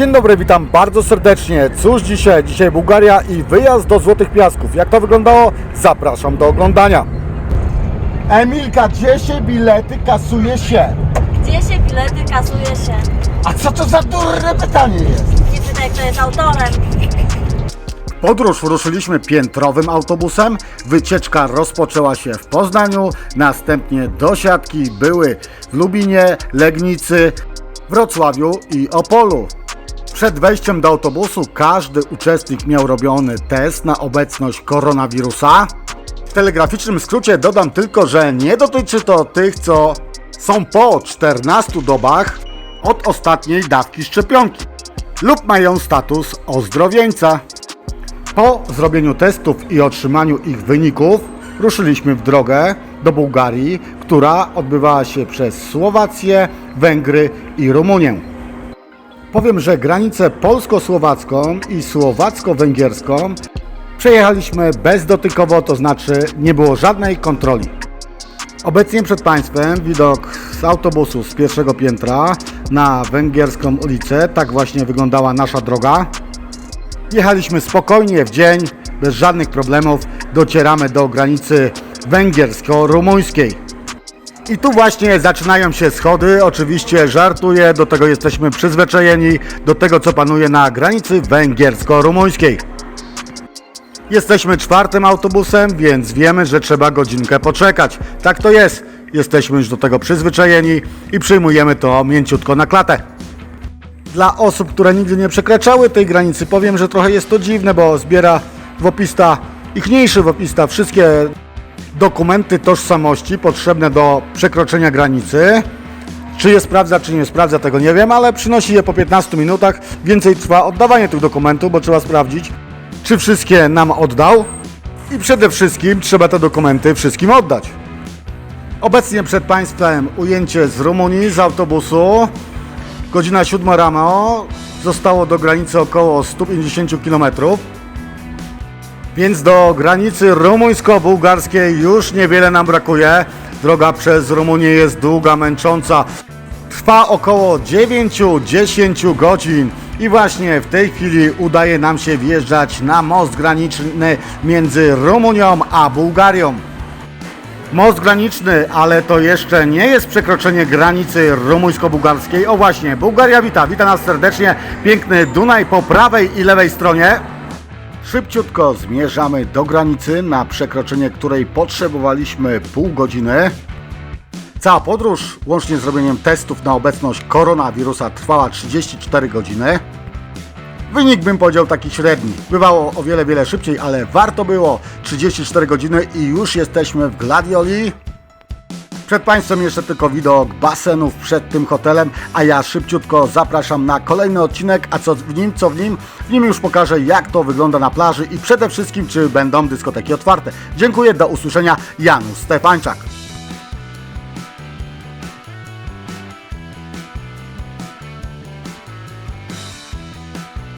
Dzień dobry, witam bardzo serdecznie. Cóż dzisiaj? Dzisiaj Bułgaria i wyjazd do Złotych Piasków. Jak to wyglądało? Zapraszam do oglądania. Emilka, gdzie się bilety kasuje się? Gdzie się bilety kasuje się? A co to za durne pytanie jest? Nie pytaj, kto jest autorem. Podróż ruszyliśmy piętrowym autobusem. Wycieczka rozpoczęła się w Poznaniu, następnie dosiadki były w Lubinie, Legnicy, Wrocławiu i Opolu. Przed wejściem do autobusu każdy uczestnik miał robiony test na obecność koronawirusa. W telegraficznym skrócie dodam tylko, że nie dotyczy to tych, co są po 14 dobach od ostatniej dawki szczepionki lub mają status ozdrowieńca. Po zrobieniu testów i otrzymaniu ich wyników ruszyliśmy w drogę do Bułgarii, która odbywała się przez Słowację, Węgry i Rumunię. Powiem, że granicę polsko-słowacką i słowacko-węgierską przejechaliśmy bezdotykowo, to znaczy nie było żadnej kontroli. Obecnie przed Państwem widok z autobusu z pierwszego piętra na węgierską ulicę. Tak właśnie wyglądała nasza droga. Jechaliśmy spokojnie w dzień, bez żadnych problemów. Docieramy do granicy węgiersko-rumuńskiej. I tu właśnie zaczynają się schody. Oczywiście żartuję, do tego jesteśmy przyzwyczajeni, do tego co panuje na granicy węgiersko-rumuńskiej. Jesteśmy czwartym autobusem, więc wiemy, że trzeba godzinkę poczekać. Tak to jest. Jesteśmy już do tego przyzwyczajeni i przyjmujemy to mięciutko na klatę. Dla osób, które nigdy nie przekraczały tej granicy, powiem, że trochę jest to dziwne, bo zbiera wopista, ichniejszy wopista, wszystkie dokumenty tożsamości potrzebne do przekroczenia granicy. Czy je sprawdza, czy nie sprawdza, tego nie wiem, ale przynosi je po 15 minutach. Więcej trwa oddawanie tych dokumentów, bo trzeba sprawdzić, czy wszystkie nam oddał. I przede wszystkim trzeba te dokumenty wszystkim oddać. Obecnie przed Państwem ujęcie z Rumunii, z autobusu. Godzina 7 rano. Zostało do granicy około 150 km. Więc do granicy rumuńsko-bułgarskiej już niewiele nam brakuje. Droga przez Rumunię jest długa, męcząca. Trwa około 9-10 godzin. I właśnie w tej chwili udaje nam się wjeżdżać na most graniczny między Rumunią a Bułgarią. Most graniczny, ale to jeszcze nie jest przekroczenie granicy rumuńsko-bułgarskiej. O właśnie, Bułgaria wita, wita nas serdecznie. Piękny Dunaj po prawej i lewej stronie. Szybciutko zmierzamy do granicy, na przekroczenie której potrzebowaliśmy pół godziny. Cała podróż, łącznie z robieniem testów na obecność koronawirusa, trwała 34 godziny. Wynik bym powiedział taki średni. Bywało o wiele, wiele szybciej, ale warto było 34 godziny i już jesteśmy w Gladioli. Przed Państwem jeszcze tylko widok basenów przed tym hotelem, a ja szybciutko zapraszam na kolejny odcinek, a co w nim, co w nim? W nim już pokażę jak to wygląda na plaży i przede wszystkim czy będą dyskoteki otwarte. Dziękuję, do usłyszenia, Janusz Stefańczak.